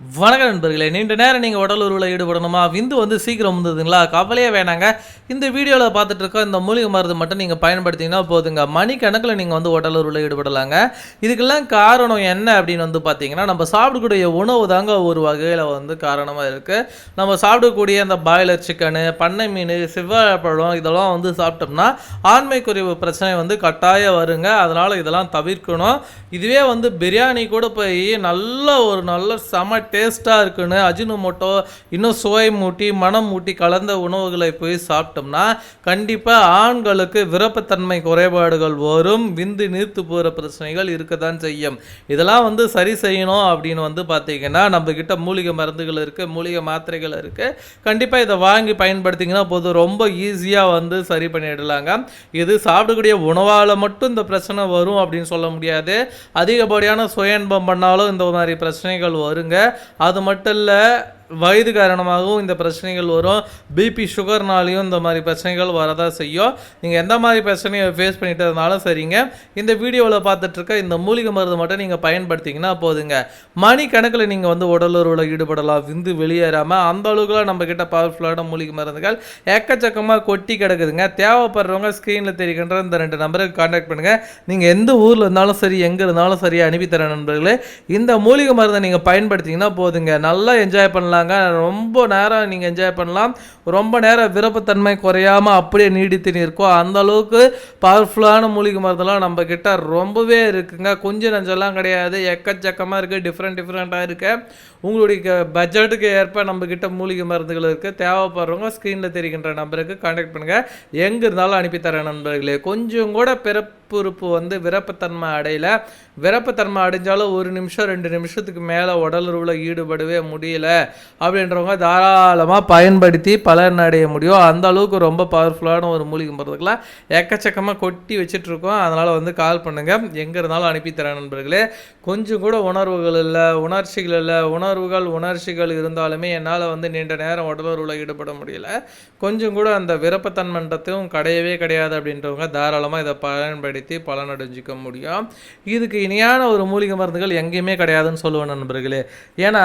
வணக்கம் நண்பர்களே நீண்ட நேரம் நீங்கள் உடலுறவில் ஈடுபடணுமா? விந்து வந்து சீக்கிரம் வந்ததுங்களா? கவலையே வேணாங்க. இந்த வீடியோவில் பார்த்துட்டு இருக்க இந்த மூலிகை மருந்து மட்டும் நீங்கள் பயன்படுத்திங்கன்னா போதுங்க. மணிக்கணக்கில் நீங்கள் வந்து உடலுறவில் ஈடுபடலாங்க. இதுக்கெல்லாம் காரணம் என்ன அப்படின்னு வந்து பார்த்தீங்கன்னா நம்ம சாப்பிடக்கூடிய உணவு தாங்க ஒரு வகையில் வந்து காரணமாக இருக்குது நம்ம சாப்பிடக்கூடிய அந்த பாய்லர் சிக்கனு பண்ணை மீன் செவ்வாழைப்பழம் இதெல்லாம் வந்து சாப்பிட்டோம்னா ஆண்மை குறைவு பிரச்சனை வந்து கட்டாயம் வருங்க. அதனால் இதெல்லாம் தவிர்க்கணும். இதுவே வந்து பிரியாணி கூட போய் நல்ல ஒரு நல்ல சம டேஸ்ட்டாக இருக்குன்னு அஜினோமோட்டோ இன்னும் சுவை மூட்டி மனம் மூட்டி கலந்த உணவுகளை போய் சாப்பிட்டோம்னா கண்டிப்பாக ஆண்களுக்கு விருப்பத்தன்மை குறைபாடுகள் வரும். விந்து நீர்த்து போகிற பிரச்சனைகள் இருக்க தான் செய்யும். இதெல்லாம் வந்து சரி செய்யணும் அப்படின்னு வந்து பார்த்தீங்கன்னா நம்மக்கிட்ட மூலிகை மருந்துகள் இருக்குது மூலிகை மாத்திரைகள் இருக்குது கண்டிப்பாக இதை வாங்கி பயன்படுத்திங்கன்னா போதும். ரொம்ப ஈஸியாக வந்து சரி பண்ணிடலாங்க. இது சாப்பிடக்கூடிய உணவால் மட்டும் இந்த பிரச்சனை வரும் அப்படின்னு சொல்ல முடியாது. அதிகப்படியான சுயன்பம் பண்ணாலும் இந்த மாதிரி பிரச்சனைகள் வருங்க. அது மட்டும் இல்லை வயது காரணமாகவும் இந்த பிரச்சனைகள் வரும். பிபி சுகர்னாலையும் இந்த மாதிரி பிரச்சனைகள் வரதான் செய்யும். நீங்கள் எந்த மாதிரி பிரச்சனையை ஃபேஸ் பண்ணிட்டு இருந்தாலும் சரிங்க. இந்த வீடியோவில் பார்த்துட்ருக்க இந்த மூலிகை மருந்து மட்டும் நீங்கள் பயன்படுத்திங்கன்னா போதுங்க. மணி கணக்கில் நீங்கள் வந்து உடலுறவில் ஈடுபடலாம். விந்து வெளியேறாமல் அந்த அளவுக்குலாம் நம்மக்கிட்ட பவர்ஃபுல்லான மூலிகை மருந்துகள் எக்கச்சக்கமாக கொட்டி கிடக்குதுங்க. தேவைப்படுறவங்க ஸ்க்ரீனில் தெரிகின்ற இந்த ரெண்டு நம்பருக்கு காண்டாக்ட் பண்ணுங்கள் நீங்கள் எந்த ஊரில் இருந்தாலும் சரி எங்கே இருந்தாலும் சரி அனுப்பி தரேன் நண்பர்களே இந்த மூலிகை மருந்தை நீங்கள் பயன்படுத்திங்கன்னா போதுங்க. நல்லா என்ஜாய் பண்ணலாம். பண்ணலாங்க. ரொம்ப நேரம் நீங்கள் என்ஜாய் பண்ணலாம். ரொம்ப நேரம் விருப்பத்தன்மை குறையாமல் அப்படியே நீடித்து நிற்கும் அந்த அளவுக்கு பவர்ஃபுல்லான மூலிகை மருந்தெல்லாம் நம்ம கிட்ட ரொம்பவே இருக்குங்க. கொஞ்சம் நஞ்செல்லாம் கிடையாது. எக்கச்சக்கமாக இருக்குது டிஃப்ரெண்ட் டிஃப்ரெண்ட்டாக இருக்குது உங்களுடைய பட்ஜெட்டுக்கு ஏற்ப நம்மக்கிட்ட மூலிகை மருந்துகள் இருக்குது தேவைப்படுறவங்க ஸ்க்ரீனில் தெரிகின்ற நம்பருக்கு காண்டாக்ட் பண்ணுங்கள் எங்கே இருந்தாலும் அனுப்பித்தரேன் நண்பர்களே. கொஞ்சம் கூட பிறப்புறுப்பு வந்து விரப்பத்தன்மை அடையல. விரப்பத்தன்மை அடைஞ்சாலும் ஒரு நிமிஷம் ரெண்டு நிமிஷத்துக்கு மேலே உடலுறவில் ஈடுபடவே முடியல. அப்படின்றவங்க தாராளமாக பயன்படுத்தி பலன் அடைய முடியும். அந்த அளவுக்கு ரொம்ப பவர்ஃபுல்லான ஒரு மூலிகை மருந்துக்கெல்லாம் எக்கச்சக்கமாக கொட்டி வச்சிட்ருக்கோம் அதனால் வந்து கால் பண்ணுங்கள் எங்கே இருந்தாலும் அனுப்பித்தரேன் நண்பர்களே. கொஞ்சம் கூட உணர்வுகள் இல்லை உணர்ச்சிகள் இல்லை உணர்வுகள் உணர்ச்சிகள் இருந்தாலுமே என்னால் வந்து நீண்ட நேரம் உடலுறவில் ஈடுபட முடியல. கொஞ்சம் கூட அந்த விருப்பத்தன்மன்றத்தையும் கிடையவே கிடையாது அப்படின்றவங்க தாராளமாக இதை பயன்படுத்தி பலனடைஞ்சிக்க முடியும். இதுக்கு இணையான ஒரு மூலிகை மருந்துகள் எங்கேயுமே கிடையாதுன்னு சொல்லுவேன் நண்பர்களே. ஏன்னா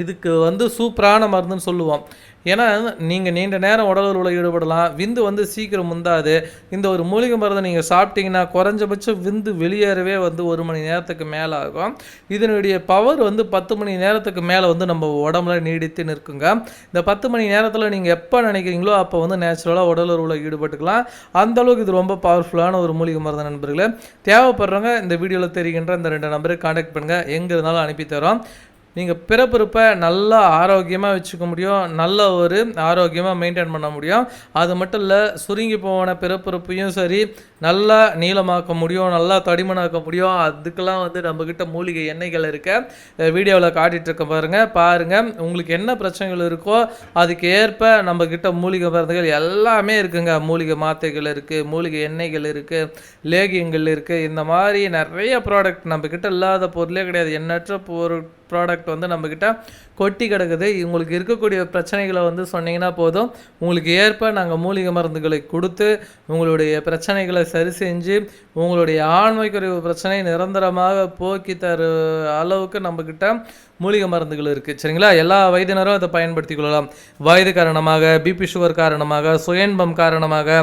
இதுக்கு வந்து சூப்பரான மருந்துன்னு சொல்லுவோம். ஏன்னா நீங்கள் நீண்ட நேரம் உடல் உறவில் ஈடுபடலாம். விந்து வந்து சீக்கிரம் முந்தாது. இந்த ஒரு மூலிகை மருந்தை நீங்கள் சாப்பிட்டீங்கன்னா குறைஞ்சபட்சம் விந்து வெளியேறவே வந்து ஒரு மணி நேரத்துக்கு மேலே ஆகும் இதனுடைய பவர் வந்து பத்து மணி நேரத்துக்கு மேலே வந்து நம்ம உடம்புல நீடித்து நிற்குங்க. இந்த பத்து மணி நேரத்தில் நீங்கள் எப்போ நினைக்கிறீங்களோ அப்போ வந்து நேச்சுரலாக உடல் உறவில் ஈடுபட்டுக்கலாம். அந்தளவுக்கு இது ரொம்ப பவர்ஃபுல்லான ஒரு மூலிகை மருந்து நண்பர்களே. தேவைப்படுறவங்க இந்த வீடியோவில் தெரிகின்ற இந்த ரெண்டு நம்பருக்கு காண்டாக்ட் பண்ணுங்கள் எங்கே இருந்தாலும் அனுப்பி தரோம். நீங்கள் பிறப்பிறப்பை நல்லா ஆரோக்கியமாக வச்சுக்க முடியும். நல்ல ஒரு ஆரோக்கியமாக மெயின்டைன் பண்ண முடியும். அது மட்டும் இல்லை சுருங்கி போன பிறப்பிறப்பையும் சரி நல்லா நீளமாக்க முடியும் நல்லா தடிமனாக்க முடியும். அதுக்கெல்லாம் வந்து நம்மக்கிட்ட மூலிகை எண்ணெய்கள் இருக்க. வீடியோவில் காட்டிகிட்டு இருக்க பாருங்கள் பாருங்கள் உங்களுக்கு என்ன பிரச்சனைகள் இருக்கோ அதுக்கு ஏற்ப நம்மக்கிட்ட மூலிகை மருந்துகள் எல்லாமே இருக்குங்க. மூலிகை மாத்தைகள் இருக்குது மூலிகை எண்ணெய்கள் இருக்குது லேகியங்கள் இருக்குது இந்த மாதிரி நிறைய ப்ராடக்ட் நம்மக்கிட்ட இல்லாத பொருளே கிடையாது. எண்ணற்ற பொருள் ப்ராடக்ட் வந்து நம்மக்கிட்ட கொட்டி கிடக்குது. உங்களுக்கு இருக்கக்கூடிய பிரச்சனைகளை வந்து சொன்னீங்கன்னா போதும். உங்களுக்கு ஏற்ப நாங்கள் மூலிகை மருந்துகளை கொடுத்து உங்களுடைய பிரச்சனைகளை சரி செஞ்சு உங்களுடைய ஆண்மை குறைவு பிரச்சனை நிரந்தரமாக போக்கி தர அளவுக்கு நம்மக்கிட்ட மூலிகை மருந்துகள் இருக்குது சரிங்களா? எல்லா வயதினரும் அதை பயன்படுத்திக் கொள்ளலாம். வயது காரணமாக பிபி சுகர் காரணமாக சுயன்பம் காரணமாக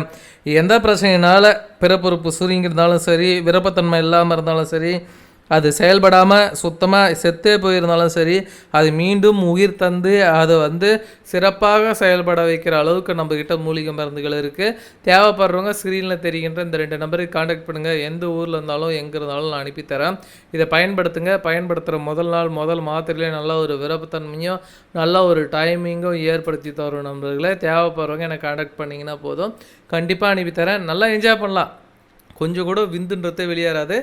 எந்த பிரச்சனையினால் பிறப்புறுப்பு சுருங்கியிருந்தாலும் சரி விருப்பத்தன்மை இல்லாமல் இருந்தாலும் சரி அது செயல்படாமல் சுத்தமாக செத்தே போயிருந்தாலும் சரி அது மீண்டும் உயிர் தந்து அதை வந்து சிறப்பாக செயல்பட வைக்கிற அளவுக்கு நம்மக்கிட்ட மூலிகை மருந்துகள் இருக்குது தேவைப்படுறவங்க ஸ்க்ரீனில் தெரிகின்ற இந்த ரெண்டு நம்பருக்கு காண்டாக்ட் பண்ணுங்கள் எந்த ஊரில் இருந்தாலும் எங்கே இருந்தாலும் நான் அனுப்பித்தரேன் இதை பயன்படுத்துங்க. பயன்படுத்துகிற முதல் நாள் முதல் மாத்திரையிலே நல்ல ஒரு விருப்பத்தன்மையும் நல்ல ஒரு டைமிங்கும் ஏற்படுத்தி தரும் நம்பர்களை தேவைப்படுறவங்க எனக்கு காண்டாக்ட் பண்ணிங்கன்னா போதும். கண்டிப்பாக அனுப்பித்தரேன் நல்லா என்ஜாய் பண்ணலாம். கொஞ்சம் கூட விந்துன்றதே வெளியேறாது.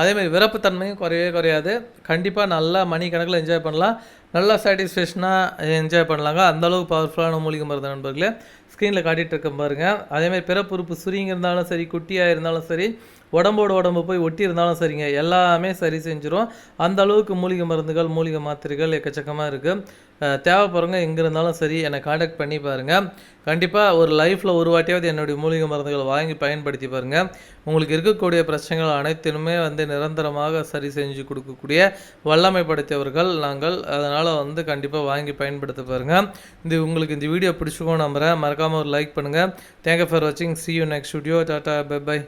அதேமாதிரி விருப்பத்தன்மையும் குறையவே குறையாது. கண்டிப்பாக நல்லா மணி கணக்கில் என்ஜாய் பண்ணலாம். நல்லா சாட்டிஸ்ஃபேக்ஷனாக என்ஜாய் பண்ணலாங்க. அந்தளவுக்கு பவர்ஃபுல்லான மூலிகை மருந்து நண்பர்களே. ஸ்க்ரீனில் காட்டிகிட்டு இருக்க பாருங்கள் அதேமாதிரி பிறப்புறுப்பு சுருங்கி இருந்தாலும் சரி குட்டியாக இருந்தாலும் சரி உடம்போட உடம்பு போய் ஒட்டி இருந்தாலும் சரிங்க. எல்லாமே சரி செஞ்சிடும் அந்த அளவுக்கு மூலிகை மருந்துகள் மூலிகை மாத்திரைகள் எக்கச்சக்கமாக இருக்குது தேவைப்படுறவங்க எங்கே இருந்தாலும் சரி என்னை காண்டாக்ட் பண்ணி பாருங்கள் கண்டிப்பாக ஒரு லைஃப்பில் ஒரு வாட்டியாவது என்னுடைய மூலிகை மருந்துகள் வாங்கி பயன்படுத்தி பாருங்கள் உங்களுக்கு இருக்கக்கூடிய பிரச்சனைகள் அனைத்திலுமே வந்து நிரந்தரமாக சரி செஞ்சு கொடுக்கக்கூடிய வல்லமை படைத்தவர்கள் நாங்கள். அதனால் வந்து கண்டிப்பாக வாங்கி பயன்படுத்த பாருங்கள் இந்த உங்களுக்கு இந்த வீடியோ பிடிச்சிக்கோ நம்புகிறேன் மறக்காமல் ஒரு லைக் பண்ணுங்கள் தேங்க்யூ ஃபார் வாட்சிங் see you next video tata bye bye